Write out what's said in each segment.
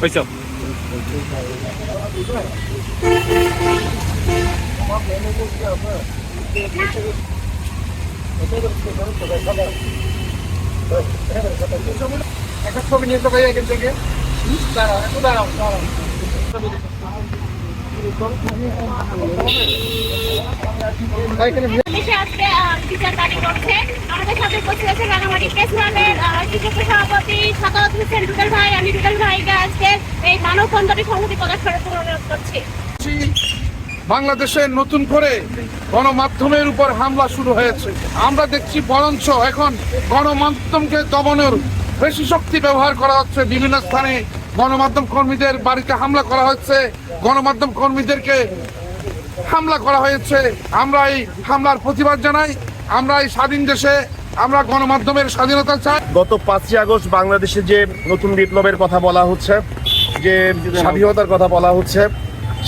হয়েছ। একটা ছবি নিয়ে তো ভাই এখান থেকে। দাঁড়াও একটু দাঁড়াও দাঁড়াও। আমাদের সাথে উপস্থিত আছে রাঙামাটি প্রেস ক্লাবের আহ, সভাপতি সাকাওয়াত হোসেন রুবেল ভাই। আমি রুবেল ভাইকে আজকে এই মানব বন্ধনের সংহতি প্রকাশ করে অনুরোধ করছি। বাংলাদেশে নতুন করে গণমাধ্যমের উপর হামলা শুরু হয়েছে। আমরা দেখছি বরঞ্চ এখন গণমাধ্যমকে দমনের বেশি শক্তি ব্যবহার করা হচ্ছে বিভিন্ন স্থানে। গণমাধ্যম কর্মীদের বাড়িতে হামলা করা হচ্ছে গণমাধ্যম কর্মীদেরকে হামলা করা হয়েছে। আমরা এই হামলার প্রতিবাদ জানাই। আমরা এই স্বাধীন দেশে আমরা গণমাধ্যমের স্বাধীনতা চাই। গত পাঁচই আগস্ট বাংলাদেশে যে নতুন বিপ্লবের কথা বলা হচ্ছে, যে স্বাধীনতার কথা বলা হচ্ছে,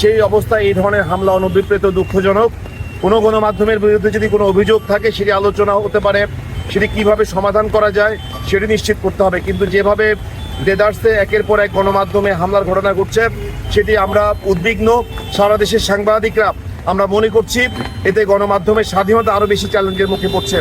সেই অবস্থায় এই ধরনের হামলা অনভিপ্রেত দুঃখজনক। কোনো গণমাধ্যমের বিরুদ্ধে যদি কোনো অভিযোগ থাকে, সেটি আলোচনা হতে পারে, সেটি কীভাবে সমাধান করা যায়, সেটি নিশ্চিত করতে হবে। কিন্তু যেভাবে দেদার্সে একের পর এক গণমাধ্যমে হামলার ঘটনা ঘটছে। সেটি আমরা উদ্বিগ্ন। সারা দেশের সাংবাদিকরা আমরা মনে করছি, এতে গণমাধ্যমের স্বাধীনতা আরও বেশি চ্যালেঞ্জের মুখে পড়ছে।